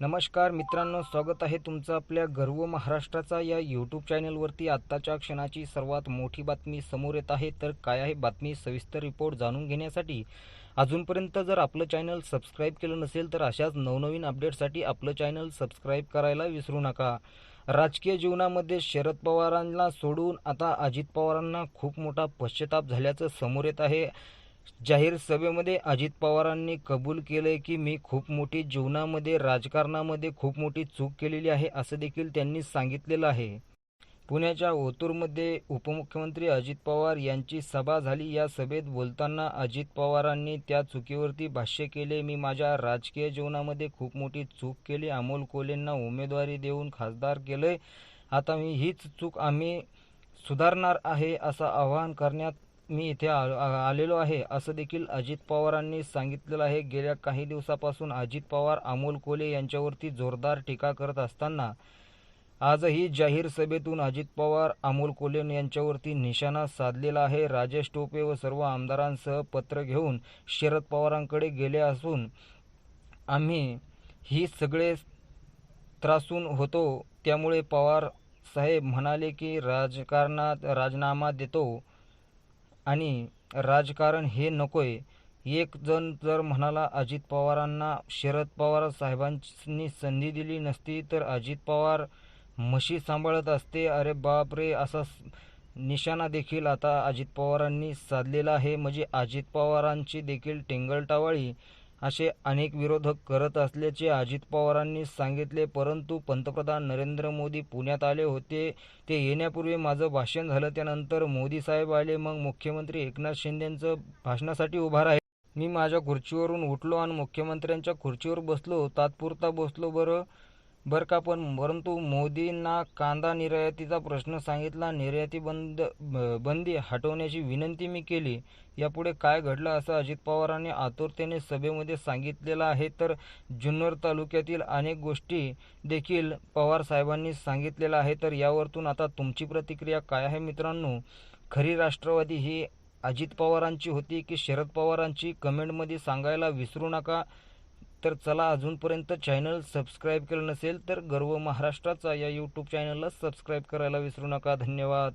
नमस्कार मित्रांनो स्वागत आहे तुमचं आपल्या गर्व महाराष्ट्राचा या यूट्यूब चॅनलवरती आत्ताच्या क्षणाची सर्वात मोठी बातमी समोर येत आहे. तर काय आहे बातमी? सविस्तर रिपोर्ट जाणून घेण्यासाठी. अजूनपर्यंत जर आपलं चॅनल सबस्क्राईब केलं नसेल तर अशाच नवनवीन अपडेटसाठी आपलं चॅनल सबस्क्राईब करायला विसरू नका. राजकीय जीवनामध्ये शरद पवारांना सोडून आता अजित पवारांना खूप मोठा पश्चाताप झाल्याचं समोर येत आहे. जाहीर सभेमध्ये अजित पवारांनी कबूल केलंय की मी खूप मोठी जीवनामध्ये राजकारणामध्ये खूप मोठी चूक केलेली आहे असं देखील त्यांनी सांगितलेलं आहे. पुण्याच्या ओतूरमध्ये उपमुख्यमंत्री अजित पवार यांची सभा झाली. या सभेत बोलताना अजित पवारांनी त्या चुकीवरती भाष्य केले. मी माझ्या राजकीय जीवनामध्ये खूप मोठी चूक केली. अमोल कोलेंना उमेदवारी देऊन खासदार केलंय. आता मी हीच चूक आम्ही सुधारणार आहे असं आवाहन करण्यात मी इथे आ- आलेलो आहे. असं देखील अजित पवारांनी सांगितलेलं आहे. गेल्या काही दिवसापासून अजित पवार अमोल कोले यांच्यावरती जोरदार टीका करत असताना आजही जाहीर सभेतून अजित पवार अमोल कोले यांच्यावरती निशाणा साधलेला आहे. राजेश टोपे व सर्व आमदारांसह पत्र घेऊन शरद पवारांकडे गेले असून आम्ही ही सगळे त्रासून होतो. त्यामुळे पवार साहेब म्हणाले की राजकारणात राजीनामा देतो. आणि राजकारण हे नकोय. एक जण जर म्हणाला अजित पवारांना शरद पवार साहेबांनी संधी दिली नसती तर अजित पवार म्हशी सांभाळत असते. अरे बापरे असा निशाणा देखील आता अजित पवारांनी साधलेला आहे. म्हणजे अजित पवारांची देखील टेंगलटावाळी असे अनेक विरोधक करत असल्याचे अजित पवारांनी सांगितले परंतु पंतप्रधान नरेंद्र मोदी पुण्यात आले होते. ते येण्यापूर्वी माझं भाषण झालं त्यानंतर मोदी साहेब आले. मग मुख्यमंत्री एकनाथ शिंदेंचं भाषणासाठी उभा राहील. मी माझ्या खुर्चीवरून उठलो आणि मुख्यमंत्र्यांच्या खुर्चीवर बसलो. तात्पुरता बसलो बरं. बरं का पण परंतु मोदींना कांदा निर्यातीचा प्रश्न सांगितला. निर्याती बंद ब- बंदी हटवण्याची विनंती मी केली. यापुढे काय घडलं असं अजित पवारांनी आतुरतेने सभेमध्ये सांगितलेलं आहे. तर जुन्नर तालुक्यातील अनेक गोष्टी देखील पवार साहेबांनी सांगितलेलं आहे तर यावरतून आता तुमची प्रतिक्रिया काय आहे मित्रांनो? खरी राष्ट्रवादी ही अजित पवारांची होती की शरद पवारांची? कमेंटमध्ये सांगायला विसरू नका. तर चला अजूनपर्यंत चॅनल सबस्क्राईब केलं नसेल तर गर्व महाराष्ट्राचा या यूट्यूब चॅनलला सबस्क्राईब करायला विसरू नका. धन्यवाद.